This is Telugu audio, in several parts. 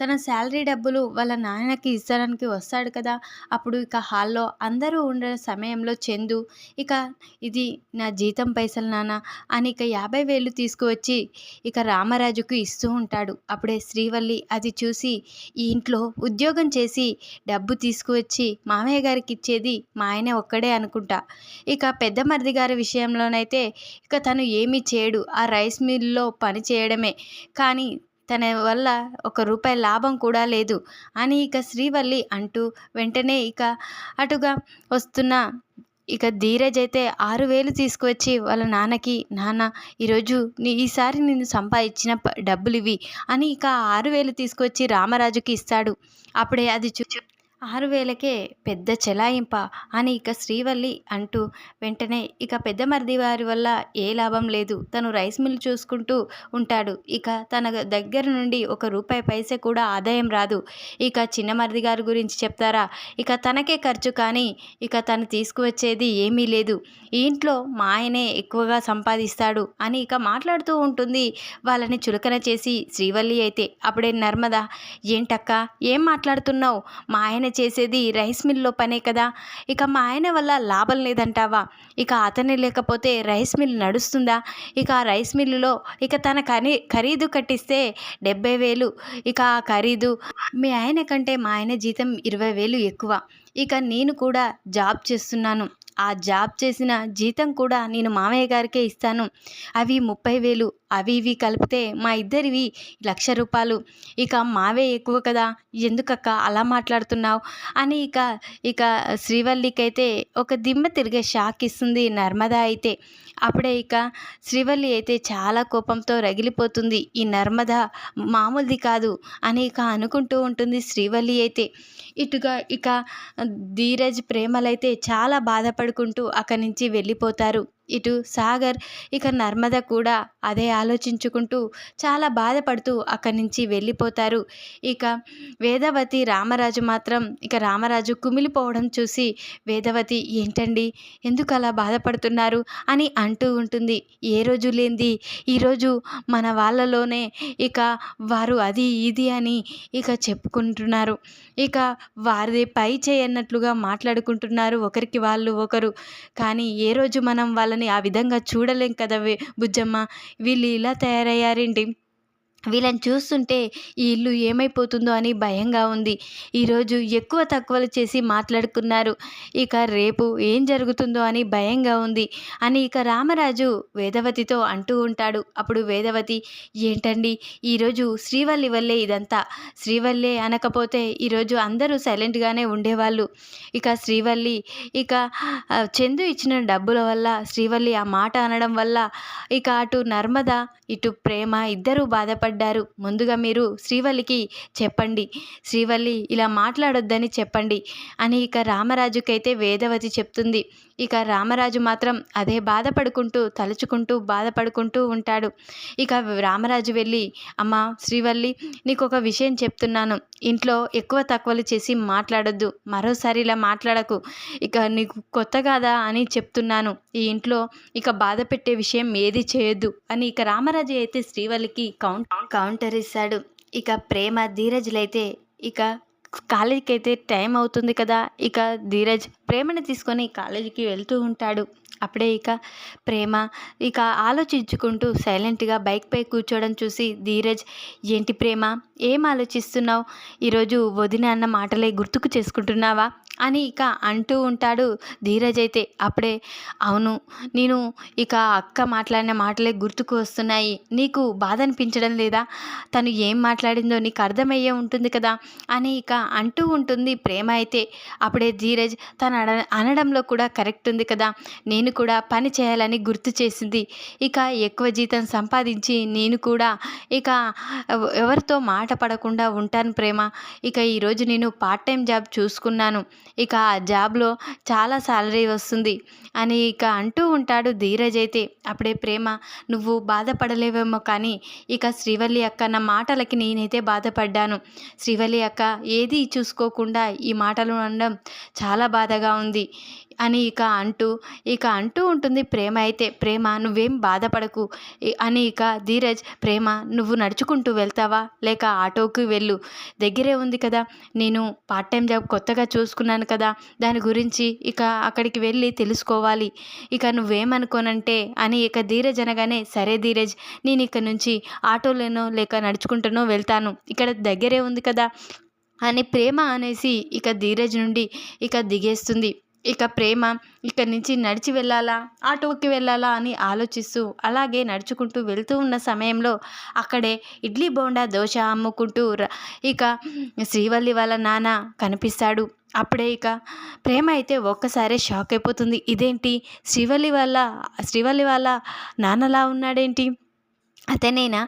తన శాలరీ డబ్బులు వాళ్ళ నాన్నకి ఇస్తానికి వస్తాడు కదా. అప్పుడు ఇక హాల్లో అందరూ ఉండే సమయంలో చందు ఇక ఇది నా జీతం పైసలు నాన్న అని ఇక యాభై వేలు తీసుకువచ్చి ఇక రామరాజుకు ఇస్తూ ఉంటాడు. అప్పుడే శ్రీవల్లి అది చూసి ఈ ఇంట్లో ఉద్యోగం చేసి డబ్బు తీసుకువచ్చి మామయ్య గారికి ఇచ్చేది మా ఆయన ఒక్కడే అనుకుంటా. ఇక పెద్ద మరిది గారి విషయంలోనైతే ఇక తను ఏమీ చేయడు. ఆ రైస్ మిల్లో పని చేయడమే. కానీ తన వల్ల ఒక రూపాయి లాభం కూడా లేదు. అని ఇక శ్రీవల్లి అంటూ వెంటనే ఇక అటుగా వస్తున్న ఇక ధీరజ్ అయితే ఆరు వేలు తీసుకువచ్చి వాళ్ళ నాన్నకి నాన్న ఈరోజు నీ ఈసారి నేను సంపాదించిన డబ్బులు ఇవి అని ఇక ఆరు వేలు తీసుకొచ్చి రామరాజుకి ఇస్తాడు. అప్పుడే అది చూ- ఆరు వేలకే పెద్ద చెలాయింప అని ఇక శ్రీవల్లి అంటూ వెంటనే ఇక పెద్ద మరిది వారి వల్ల ఏ లాభం లేదు. తను రైస్ మిల్ చూసుకుంటూ ఉంటాడు. ఇక తన దగ్గర నుండి ఒక రూపాయి పైసే కూడా ఆదాయం రాదు. ఇక చిన్న మరిది గారి గురించి చెప్తారా? ఇక తనకే ఖర్చు కానీ ఇక తను తీసుకువచ్చేది ఏమీ లేదు. ఇంట్లో మా ఆయనే ఎక్కువగా సంపాదిస్తాడు అని ఇక మాట్లాడుతూ ఉంటుంది. వాళ్ళని చులకన చేసి శ్రీవల్లి అయితే అప్పుడే నర్మద ఏంటక్క? ఏం మాట్లాడుతున్నావు? మా ఆయన చేసేది రైస్ మిల్లో పనే కదా? ఇక మా ఆయన వల్ల లాభం లేదంటావా? ఇక అతనే లేకపోతే రైస్ మిల్ నడుస్తుందా? ఇక ఆ రైస్ మిల్లులో ఇక తన ఖరీ ఖరీదు కట్టిస్తే డెబ్బై వేలు. ఇక ఆ ఖరీదు మీ ఆయన కంటే మా ఆయన జీతం ఇరవై వేలు ఎక్కువ. ఇక నేను కూడా జాబ్ చేస్తున్నాను. ఆ జాబ్ చేసిన జీతం కూడా నేను మామయ్య గారికే ఇస్తాను. అవి ముప్పై వేలు. అవి ఇవి కలిపితే మా ఇద్దరివి లక్ష రూపాయలు. ఇక మావే ఎక్కువ కదా ఎందుకక్క అలా మాట్లాడుతున్నావు? అని ఇక ఇక శ్రీవల్లికైతే ఒక దిమ్మ తిరిగే షాక్ ఇస్తుంది నర్మదా అయితే. అప్పుడే ఇక శ్రీవల్లి అయితే చాలా కోపంతో రగిలిపోతుంది. ఈ నర్మద మామూలుది కాదు అని ఇక అనుకుంటూ ఉంటుంది శ్రీవల్లి అయితే. ఇటుగా ఇక ధీరజ్ ప్రేమలైతే చాలా బాధపడుకుంటూ అక్కడి నుంచి వెళ్ళిపోతారు. ఇటు సాగర్ ఇక నర్మద కూడా అదే ఆలోచించుకుంటూ చాలా బాధపడుతూ అక్కడి నుంచి వెళ్ళిపోతారు. ఇక వేదవతి రామరాజు మాత్రం ఇక రామరాజు కుమిలిపోవడం చూసి వేదవతి ఏంటండి? ఎందుకు అలా బాధపడుతున్నారు? అని అంటూ ఉంటుంది. ఏ రోజు లేనిది ఈరోజు మన వాళ్ళలోనే ఇక వారు అది ఇది అని ఇక చెప్పుకుంటున్నారు. ఇక వారిది పై చేయన్నట్లుగా మాట్లాడుకుంటున్నారు ఒకరికి వాళ్ళు ఒకరు. కానీ ఏ రోజు మనం వాళ్ళని ఆ విధంగా చూడలేం కదా బుజ్జమ్మ. వీళ్ళు ఇలా తయారయ్యారేంటి? వీళ్ళని చూస్తుంటే ఈ ఇల్లు ఏమైపోతుందో అని భయంగా ఉంది. ఈరోజు ఎక్కువ తక్కువలు చేసి మాట్లాడుకున్నారు. ఇక రేపు ఏం జరుగుతుందో అని భయంగా ఉంది. అని ఇక రామరాజు వేదవతితో అంటూ ఉంటాడు. అప్పుడు వేదవతి ఏంటండి? ఈరోజు శ్రీవల్లి వల్లే ఇదంతా. శ్రీవల్లే అనకపోతే ఈరోజు అందరూ సైలెంట్గానే ఉండేవాళ్ళు. ఇక శ్రీవల్లి ఇక చందు ఇచ్చిన డబ్బుల వల్ల శ్రీవల్లి ఆ మాట అనడం వల్ల ఇక అటు నర్మద ఇటు ప్రేమ ఇద్దరూ బాధపడ్డారు ముందుగా మీరు శ్రీవల్లికి చెప్పండి. శ్రీవల్లి ఇలా మాట్లాడొద్దని చెప్పండి అని ఇక రామరాజుకైతే వేదవతి చెప్తుంది. ఇక రామరాజు మాత్రం అదే బాధపడుకుంటూ తలుచుకుంటూ బాధపడుకుంటూ ఉంటాడు. ఇక రామరాజు వెళ్ళి అమ్మ శ్రీవల్లి నీకు ఒక విషయం చెప్తున్నాను. ఇంట్లో ఎక్కువ తక్కువలు చేసి మాట్లాడొద్దు. మరోసారి ఇలా మాట్లాడకు. ఇక నీకు కొత్త కాదా అని చెప్తున్నాను. ఈ ఇంట్లో ఇక బాధ పెట్టే విషయం ఏది చేయొద్దు అని ఇక రామరాజు అయితే శ్రీవల్లికి కౌంట్ కౌంటర్ ఇస్తాడు. ఇక ప్రేమ ధీరజులైతే ఇక కాలేజీకి అయితే టైం అవుతుంది కదా. ఇక ధీరజ్ ప్రేమని తీసుకొని కాలేజీకి వెళ్తూ ఉంటాడు. అప్పుడే ఇక ప్రేమ ఇక ఆలోచించుకుంటూ సైలెంట్గా బైక్పై కూర్చోవడం చూసి ధీరజ్ ఏంటి ప్రేమ? ఏం ఆలోచిస్తున్నావు? ఈరోజు వదిన అన్న మాటలే గుర్తుకు చేసుకుంటున్నావా? అని ఇక అంటూ ఉంటాడు ధీరజ్ అయితే. అప్పుడే అవును నేను ఇక అక్క మాట్లాడిన మాటలే గుర్తుకు వస్తున్నాయి. నీకు బాధ అనిపించడం లేదా? తను ఏం మాట్లాడిందో నీకు అర్థమయ్యే ఉంటుంది కదా? అని ఇక అంటూ ఉంటుంది ప్రేమ అయితే. అప్పుడే ధీరజ్ తను అడ అనడంలో కూడా కరెక్ట్ ఉంది కదా? నేను నేను కూడా పని చేయాలని గుర్తు చేసింది. ఇక ఎక్కువ జీతం సంపాదించి నేను కూడా ఇక ఎవరితో మాట పడకుండా ఉంటాను ప్రేమ. ఇక ఈరోజు నేను పార్ట్ టైం జాబ్ చూసుకున్నాను. ఇక ఆ జాబ్లో చాలా సాలరీ వస్తుంది అని ఇక అంటూ ఉంటాడు ధీరజ్ అయితే. అప్పుడే ప్రేమ నువ్వు బాధపడలేవేమో కానీ ఇక శ్రీవల్లి అక్క నా మాటలకి నేనైతే బాధపడ్డాను. శ్రీవల్లి అక్క ఏది చూసుకోకుండా ఈ మాటలు అనడం చాలా బాధగా ఉంది. అని ఇక అంటూ ఇక అంటూ ఉంటుంది ప్రేమ అయితే ప్రేమ నువ్వేం బాధపడకు. అని ఇక ధీరజ్ ప్రేమ నువ్వు నడుచుకుంటూ వెళ్తావా? లేక ఆటోకి వెళ్ళు. దగ్గరే ఉంది కదా. నేను పార్ట్ టైం జాబ్ కొత్తగా చూసుకున్నాను కదా. దాని గురించి ఇక అక్కడికి వెళ్ళి తెలుసుకోవాలి. ఇక నువ్వేమనుకోనంటే అని ఇక ధీరజ్ అనగానే సరే ధీరజ్ నేను ఇక్కడ నుంచి ఆటోలోనో లేక నడుచుకుంటూనో వెళ్తాను. ఇక్కడ దగ్గరే ఉంది కదా. అని ప్రేమ అనేసి ఇక ధీరజ్ నుండి ఇక దిగేస్తుంది. ఇక ప్రేమ ఇక్కడి నుంచి నడిచి వెళ్ళాలా? ఆటోకి వెళ్ళాలా? అని ఆలోచిస్తూ అలాగే నడుచుకుంటూ వెళ్తూ ఉన్న సమయంలో అక్కడే ఇడ్లీ బోండా దోశ అమ్ముకుంటూ ఇక శ్రీవల్లి వాళ్ళ నాన్న కనిపిస్తాడు. అప్పుడే ఇక ప్రేమ అయితే ఒక్కసారే షాక్ అయిపోతుంది. ఇదేంటి? శ్రీవల్లి వాళ్ళ శ్రీవల్లి వాళ్ళ నాన్నలా ఉన్నాడేంటి? అతనేనా?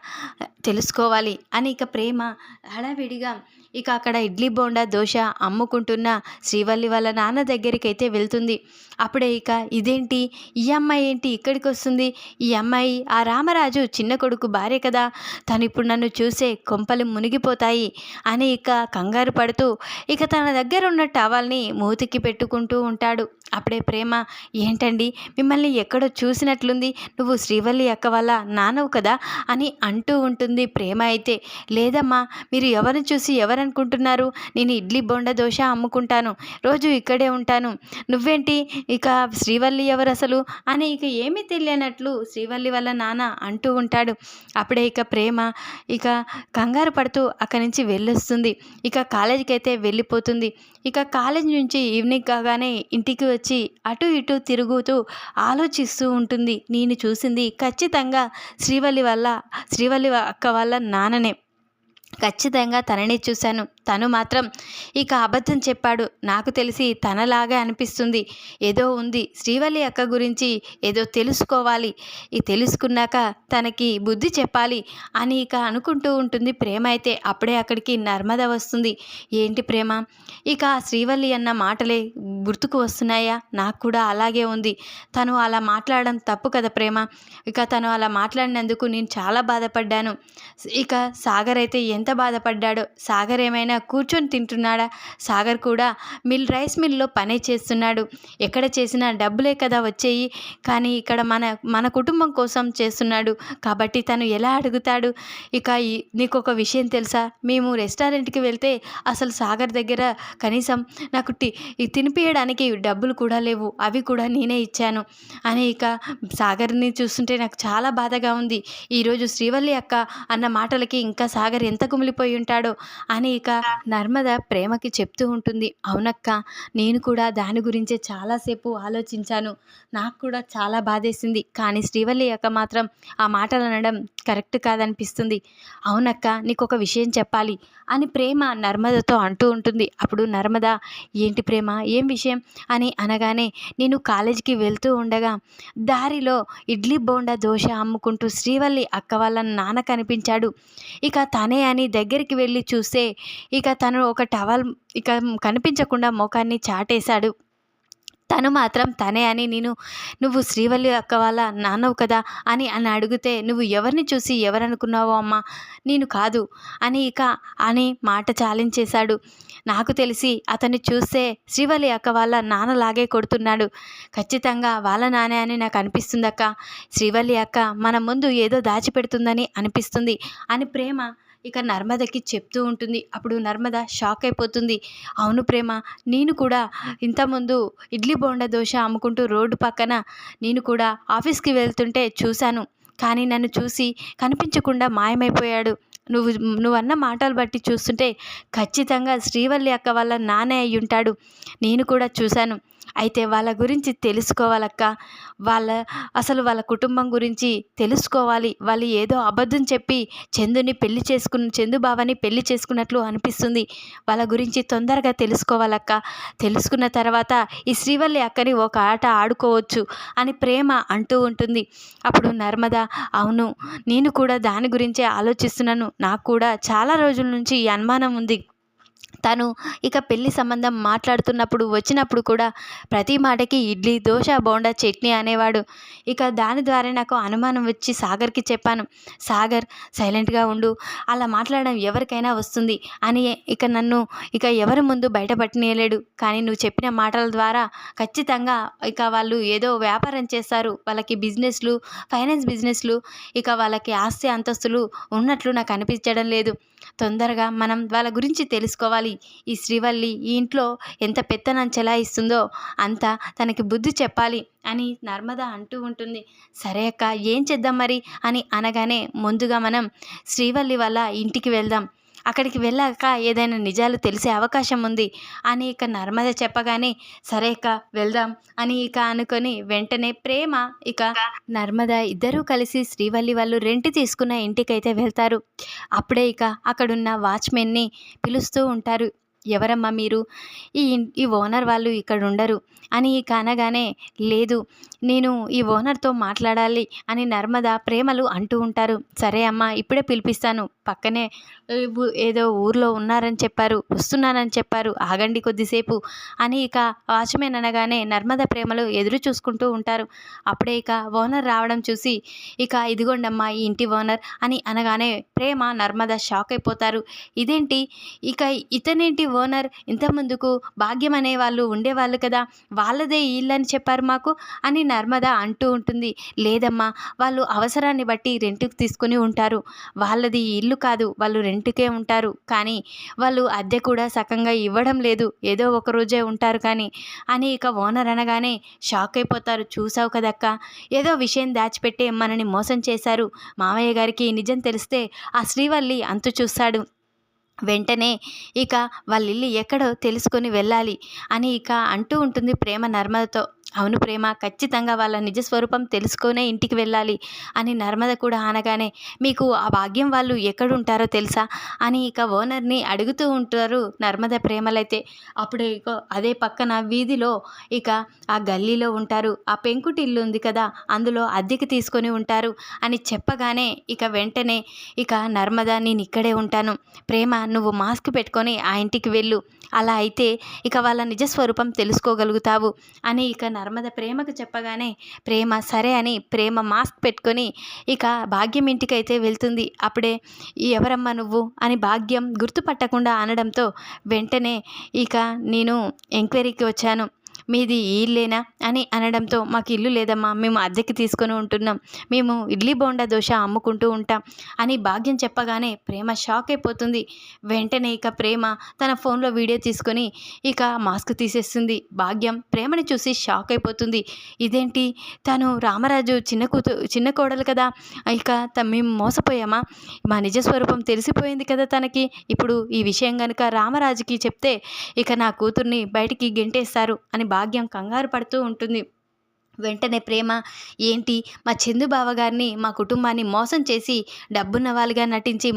తెలుసుకోవాలి. అని ఇక ప్రేమ హడావిడిగా ఇక అక్కడ ఇడ్లీ బోండా దోశ అమ్ముకుంటున్న శ్రీవల్లి వాళ్ళ నాన్న దగ్గరికి అయితే వెళ్తుంది. అప్పుడే ఇక ఇదేంటి? ఈ అమ్మాయి ఏంటి ఇక్కడికి వస్తుంది? ఈ అమ్మాయి ఆ రామరాజు చిన్న కొడుకు భార్య కదా. తను ఇప్పుడు నన్ను చూసే కొంపలు మునిగిపోతాయి అని ఇక కంగారు పడుతూ ఇక తన దగ్గర ఉన్న టవల్ని మూతికి పెట్టుకుంటూ ఉంటాడు. అప్పుడే ప్రేమ ఏంటండి? మిమ్మల్ని ఎక్కడో చూసినట్లుంది. నువ్వు శ్రీవల్లి అక్క వాళ్ళ నానవు కదా అని అంటూ ఉంటుంది ప్రేమ అయితే. లేదమ్మా మీరు ఎవరిని చూసి ఎవరనుకుంటున్నారు నేను ఇడ్లీ బొండ దోశ అమ్ముకుంటాను. రోజు ఇక్కడే ఉంటాను. నువ్వేంటి? ఇక శ్రీవల్లి ఎవరు అసలు? అని ఇక ఏమీ తెలియనట్లు శ్రీవల్లి వాళ్ళ నాన్న అంటూ ఉంటాడు. అప్పుడే ఇక ప్రేమ ఇక కంగారు పడుతూ అక్కడి నుంచి వెళ్ళొస్తుంది. ఇక కాలేజీకి అయితే వెళ్ళిపోతుంది. ఇక కాలేజ్ నుంచి ఈవినింగ్ కాగానే ఇంటికి వచ్చి అటు ఇటు తిరుగుతూ ఆలోచిస్తూ ఉంటుంది. నేను చూసింది ఖచ్చితంగా శ్రీవల్లి వల్ల శ్రీవల్లి అక్క వాళ్ళ నాన్ననే. ఖచ్చితంగా తనని చూశాను. తను మాత్రం ఇక అబద్ధం చెప్పాడు. నాకు తెలిసి తనలాగా అనిపిస్తుంది. ఏదో ఉంది. శ్రీవల్లి అక్క గురించి ఏదో తెలుసుకోవాలి. ఈ తెలుసుకున్నాక తనకి బుద్ధి చెప్పాలి అని ఇక అనుకుంటూ ఉంటుంది ప్రేమ అయితే. అప్పుడే అక్కడికి నర్మద వస్తుంది. ఏంటి ప్రేమ? ఇక శ్రీవల్లి అన్న మాటలే గుర్తుకు వస్తున్నాయా? నాకు కూడా అలాగే ఉంది. తను అలా మాట్లాడడం తప్పు కదా ప్రేమ? ఇక తను అలా మాట్లాడినందుకు నేను చాలా బాధపడ్డాను. ఇక సాగర్ అయితే ఎంత బాధపడ్డాడో? సాగర్ ఏమైనా కూర్చొని తింటున్నాడా? సాగర్ కూడా మిల్ రైస్ మిల్లో పనే చేస్తున్నాడు. ఎక్కడ చేసినా డబ్బులే కదా వచ్చేయి. కానీ ఇక్కడ మన మన కుటుంబం కోసం చేస్తున్నాడు. కాబట్టి తను ఎలా అడుగుతాడు? ఇక నీకు ఒక విషయం తెలుసా? మేము రెస్టారెంట్కి వెళ్తే అసలు సాగర్ దగ్గర కనీసం నాకు టి తినిపించడానికి డబ్బులు కూడా లేవు. అవి కూడా నేనే ఇచ్చాను. అని ఇక సాగర్ని చూస్తుంటే నాకు చాలా బాధగా ఉంది. ఈరోజు శ్రీవల్లి అక్క అన్న మాటలకి ఇంకా సాగర్ ఎంత కుమిలిపోయి ఉంటాడో అని ఇక నర్మద ప్రేమకి చెప్తూ ఉంటుంది. అవునక్క నేను కూడా దాని గురించే చాలాసేపు ఆలోచించాను. నాకు కూడా చాలా బాధేసింది. కానీ శ్రీవల్లి అక్క మాత్రం ఆ మాటలు అనడం కరెక్ట్ కాదనిపిస్తుంది. అవునక్క నీకు ఒక విషయం చెప్పాలి. అని ప్రేమ నర్మదతో అంటూ ఉంటుంది. అప్పుడు నర్మద ఏంటి ప్రేమ? ఏం విషయం? అని అనగానే నేను కాలేజీకి వెళ్తూ ఉండగా దారిలో ఇడ్లీ బోండా దోశ అమ్ముకుంటూ శ్రీవల్లి అక్క వాళ్ళ నాన్న కనిపించాడు. ఇక తనే అని దగ్గరికి వెళ్ళి చూస్తే ఇక తను ఒక టవల్ ఇక కనిపించకుండా ముఖాన్ని చాటేశాడు. తను మాత్రం తనే అని నేను నువ్వు శ్రీవల్లి అక్క వాళ్ళ నాన్నవు కదా అని అని అడిగితే నువ్వు ఎవరిని చూసి ఎవరనుకున్నావో అమ్మా? నేను కాదు అని ఇక అని మాట చాలించేశాడు. నాకు తెలిసి అతన్ని చూస్తే శ్రీవల్లి అక్క వాళ్ళ నాన్నలాగే కొడుతున్నాడు. ఖచ్చితంగా వాళ్ళ నానే అని నాకు అనిపిస్తుంది అక్క శ్రీవల్లి అక్క మన ముందు ఏదో దాచిపెడుతుందని అనిపిస్తుంది అని ప్రేమ ఇక నర్మదకి చెప్తూ ఉంటుంది. అప్పుడు నర్మద షాక్ అయిపోతుంది. అవును ప్రేమ నేను కూడా ఇంతకుముందు ఇడ్లీ బోండా దోశ అమ్ముకుంటూ రోడ్డు పక్కన నేను కూడా ఆఫీస్కి వెళ్తుంటే చూశాను. కానీ నన్ను చూసి కనిపించకుండా మాయమైపోయాడు. నువ్వు నువ్వు అన్న మాటలు బట్టి చూస్తుంటే ఖచ్చితంగా శ్రీవల్లి అక్క వాళ్ళ నానే అయి ఉంటాడు నేను కూడా చూశాను. అయితే వాళ్ళ గురించి తెలుసుకోవాలక్క. వాళ్ళ అసలు వాళ్ళ కుటుంబం గురించి తెలుసుకోవాలి. వాళ్ళు ఏదో అబద్ధం చెప్పి చందుని పెళ్ళి చేసుకున్న చందు బావని పెళ్ళి చేసుకున్నట్లు అనిపిస్తుంది. వాళ్ళ గురించి తొందరగా తెలుసుకోవాలక్క. తెలుసుకున్న తర్వాత ఈ శ్రీవల్లి అక్కని ఒక ఆట ఆడుకోవచ్చు అని ప్రేమ అంటూ ఉంటుంది. అప్పుడు నర్మద అవును నేను కూడా దాని గురించే ఆలోచిస్తున్నాను. నాకు కూడా చాలా రోజుల నుంచి ఈ అనుమానం ఉంది. తను ఇక పెళ్ళి సంబంధం మాట్లాడుతున్నప్పుడు వచ్చినప్పుడు కూడా ప్రతి మాటకి ఇడ్లీ దోశ బోండా చట్నీ అనేవాడు. ఇక దాని ద్వారా నాకు అనుమానం వచ్చి సాగర్కి చెప్పాను సాగర్ సైలెంట్గా ఉండు. అలా మాట్లాడడం ఎవరికైనా వస్తుంది అని ఇక నన్ను ఇక ఎవరి ముందు బయటపట్టనీయలేడు కానీ నువ్వు చెప్పిన మాటల ద్వారా ఖచ్చితంగా ఇక వాళ్ళు ఏదో వ్యాపారం చేస్తారు. వాళ్ళకి బిజినెస్లు ఫైనాన్స్ బిజినెస్లు ఇక వాళ్ళకి ఆస్తి అంతస్తులు ఉన్నట్లు నాకు అనిపించడం లేదు. తొందరగా మనం వాళ్ళ గురించి తెలుసుకోవాలి. ఈ శ్రీవల్లి ఈ ఇంట్లో ఎంత పెత్తనం చెలాయిస్తుందో అంత తనకి బుద్ధి చెప్పాలి అని నర్మద అంటూ ఉంటుంది. సరే అక్క ఏం చేద్దాం మరి? అని అనగానే ముందుగా మనం శ్రీవల్లి వల్ల ఇంటికి వెళ్దాం. అక్కడికి వెళ్ళాక ఏదైనా నిజాలు తెలిసే అవకాశం ఉంది అని ఇక నర్మద చెప్పగానే సరే ఇక వెళ్దాం అని ఇక అనుకొని వెంటనే ప్రేమ ఇక నర్మద ఇద్దరూ కలిసి శ్రీవల్లి వాళ్ళు రెంట్ తీసుకున్న ఇంటికైతే వెళ్తారు. అప్పుడే ఇక అక్కడున్న వాచ్మెన్ని పిలుస్తూ ఉంటారు. ఎవరమ్మా మీరు? ఈ ఈ ఓనర్ వాళ్ళు ఇక్కడ ఉండరు అని ఇక అనగానే లేదు నేను ఈ ఓనర్తో మాట్లాడాలి అని నర్మద ప్రేమలు అంటూ ఉంటారు. సరే అమ్మా ఇప్పుడే పిలిపిస్తాను. పక్కనే ఏదో ఊర్లో ఉన్నారని చెప్పారు. వస్తున్నానని చెప్పారు. ఆగండి కొద్దిసేపు అని ఇక వాచ్మెన్ అనగానే నర్మద ప్రేమలు ఎదురు చూసుకుంటూ ఉంటారు. అప్పుడే ఇక ఓనర్ రావడం చూసి ఇక ఇదిగోండమ్మా ఈ ఇంటి ఓనర్ అని అనగానే ప్రేమ నర్మద షాక్ అయిపోతారు. ఇదేంటి? ఇక ఇతనేంటి ఓనర్ ఇంతకుముందుకు భాగ్యం అనే వాళ్ళు ఉండేవాళ్ళు కదా వాళ్ళదే ఇల్లని ఇల్లు అని చెప్పారు మాకు అని నర్మద అంటూ ఉంటుంది. లేదమ్మా వాళ్ళు అవసరాన్ని బట్టి రెంట్కి తీసుకుని ఉంటారు. వాళ్ళది ఇల్లు కాదు వాళ్ళు రెంట్కే ఉంటారు. కానీ వాళ్ళు అద్దె కూడా సకంగా ఇవ్వడం లేదు. ఏదో ఒక రోజే ఉంటారు కానీ అని ఇక ఓనర్ అనగానే షాక్ అయిపోతారు. చూసావు కదక్క ఏదో విషయం దాచిపెట్టే మనని మోసం చేశారు. మామయ్య గారికి నిజం తెలిస్తే ఆ శ్రీవల్లి అంతు చూస్తాడు. వెంటనే ఇక వాళ్ళ ఇల్లు ఎక్కడో తెలుసుకొని వెళ్ళాలి అని ఇక అంటూ ఉంటుంది ప్రేమ నర్మదతో అవును ప్రేమ ఖచ్చితంగా వాళ్ళ నిజ స్వరూపం ఇంటికి వెళ్ళాలి అని నర్మద కూడా అనగానే మీకు ఆ భాగ్యం వాళ్ళు ఎక్కడుంటారో తెలుసా? అని ఇక ఓనర్ని అడుగుతూ ఉంటారు నర్మద ప్రేమలైతే. అప్పుడు ఇక అదే పక్కన వీధిలో ఇక ఆ గల్లీలో ఉంటారు. ఆ పెంకుటి ఇల్లు ఉంది కదా అందులో అద్దెకి తీసుకొని ఉంటారు అని చెప్పగానే ఇక వెంటనే ఇక నర్మద నేను ఇక్కడే ఉంటాను. ప్రేమ నువ్వు మాస్క్ పెట్టుకొని ఆ ఇంటికి వెళ్ళు. అలా అయితే ఇక వాళ్ళ నిజ స్వరూపం తెలుసుకోగలుగుతావు అని ఇక నర్మద ప్రేమకు చెప్పగానే ప్రేమ సరే అని ప్రేమ మాస్క్ పెట్టుకొని ఇక భాగ్యం ఇంటికైతే వెళ్తుంది. అప్పుడే ఎవరమ్మా నువ్వు? అని భాగ్యం గుర్తుపట్టకుండా అనడంతో వెంటనే ఇక నేను ఎంక్వైరీకి వచ్చాను. మీది ఈ ఇల్లేనా అని అనడంతో మాకు ఇల్లు లేదమ్మా మేము అద్దెకి తీసుకొని ఉంటున్నాం. మేము ఇడ్లీ బోండా దోశ అమ్ముకుంటూ ఉంటాం అని భాగ్యం చెప్పగానే ప్రేమ షాక్ అయిపోతుంది. వెంటనే ఇక ప్రేమ తన ఫోన్లో వీడియో తీసుకొని ఇక మాస్క్ తీసేస్తుంది. భాగ్యం ప్రేమని చూసి షాక్ అయిపోతుంది. ఇదేంటి? తను రామరాజు చిన్న కూతు చిన్న కోడలు కదా. ఇక త- మేము మోసపోయామా? మా నిజ స్వరూపం తెలిసిపోయింది కదా తనకి. ఇప్పుడు ఈ విషయం కనుక రామరాజుకి చెప్తే ఇక నా కూతుర్ని బయటికి గెంటేస్తారు అని భాగ్యం కంగారు పడుతూ ఉంటుంది. వెంటనే ప్రేమ ఏంటి? మా చందు బావగారిని మా కుటుంబాన్ని మోసం చేసి డబ్బున్న వాళ్ళుగా నటించి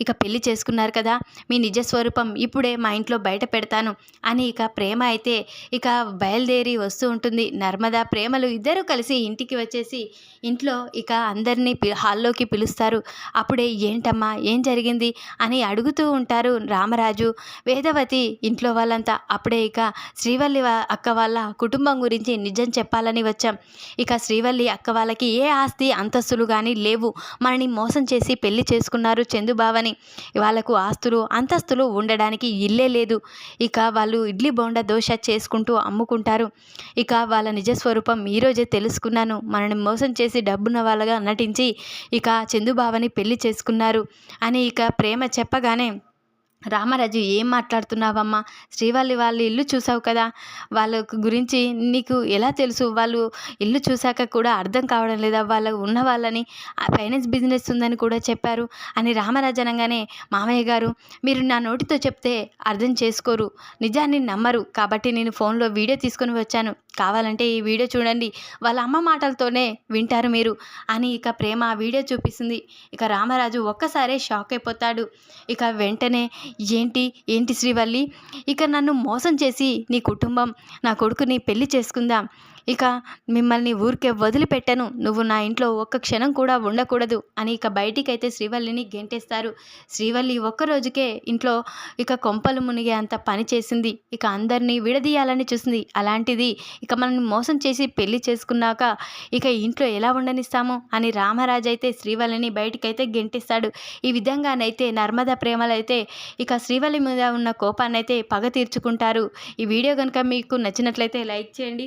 ఇక పెళ్ళి చేసుకున్నారు కదా? మీ నిజ స్వరూపం ఇప్పుడే మా ఇంట్లో బయట పెడతాను అని ఇక ప్రేమ అయితే ఇక బయలుదేరి వస్తూ ఉంటుంది. నర్మద ప్రేమలు ఇద్దరూ కలిసి ఇంటికి వచ్చేసి ఇంట్లో ఇక అందరినీ పి హాల్లోకి పిలుస్తారు. అప్పుడే ఏంటమ్మా? ఏం జరిగింది? అని అడుగుతూ ఉంటారు రామరాజు. వేదవతి ఇంట్లో వాళ్ళంతా అప్పుడే ఇక శ్రీవల్లి అక్క వాళ్ళ కుటుంబం గురించి నిజం చెప్పాలని వచ్చి ఇక శ్రీవల్లి అక్క వాళ్ళకి ఏ ఆస్తి అంతస్తులు కానీ లేవు. మనని మోసం చేసి పెళ్ళి చేసుకున్నారు చందుబావని వాళ్ళకు ఆస్తులు అంతస్తులు ఉండడానికి ఇల్లే లేదు. ఇక వాళ్ళు ఇడ్లీ బోండా దోశ చేసుకుంటూ అమ్ముకుంటారు. ఇక వాళ్ళ నిజ స్వరూపం ఈరోజే తెలుసుకున్నాను. మనని మోసం చేసి డబ్బున్న వాళ్ళగా నటించి ఇక చందుబావని పెళ్ళి చేసుకున్నారు అని ఇక ప్రేమ చెప్పగానే రామరాజు ఏం మాట్లాడుతున్నావమ్మా? శ్రీవల్లి వాళ్ళ ఇల్లు చూసావు కదా? వాళ్ళ గురించి నీకు ఎలా తెలుసు? వాళ్ళు ఇల్లు చూశాక కూడా అర్థం కావడం లేదా? వాళ్ళ ఉన్న వాళ్ళని ఆ ఫైనాన్స్ బిజినెస్ ఉందని కూడా చెప్పారు అని రామరాజు అనగానే మామయ్య గారు మీరు నా నోటితో చెప్తే అర్థం చేసుకోరు. నిజాన్ని నమ్మరు. కాబట్టి నేను ఫోన్లో వీడియో తీసుకొని వచ్చాను. కావాలంటే ఈ వీడియో చూడండి. వాళ్ళ అమ్మ మాటలతోనే వింటారు మీరు అని ఇక ప్రేమ ఆ వీడియో చూపిస్తుంది. ఇక రామరాజు ఒక్కసారే షాక్ అయిపోతాడు. ఇక వెంటనే ఏంటి ఏంటి శ్రీవల్లి? ఇక నన్ను మోసం చేసి నీ కుటుంబం నా కొడుకుని పెళ్ళి చేసుకుందాం. ఇక మిమ్మల్ని ఊరికే వదిలిపెట్టను. నువ్వు నా ఇంట్లో ఒక్క క్షణం కూడా ఉండకూడదు అని ఇక బయటికైతే శ్రీవల్లిని గెంటేస్తారు. శ్రీవల్లి ఒక్క రోజుకే ఇంట్లో ఇక కొంపలు మునిగే అంత పని చేసింది. ఇక అందరినీ విడదీయాలని చూసింది. అలాంటిది ఇక మనల్ని మోసం చేసి పెళ్ళి చేసుకున్నాక ఇక ఇంట్లో ఎలా ఉండనిస్తాము అని రామరాజు అయితే శ్రీవల్లిని బయటికైతే గెంటిస్తాడు. ఈ విధంగానైతే నర్మదా ప్రేమలు అయితే ఇక శ్రీవల్లి మీద ఉన్న కోపాన్నైతే పగ తీర్చుకుంటారు. ఈ వీడియో కనుక మీకు నచ్చినట్లయితే లైక్ చేయండి.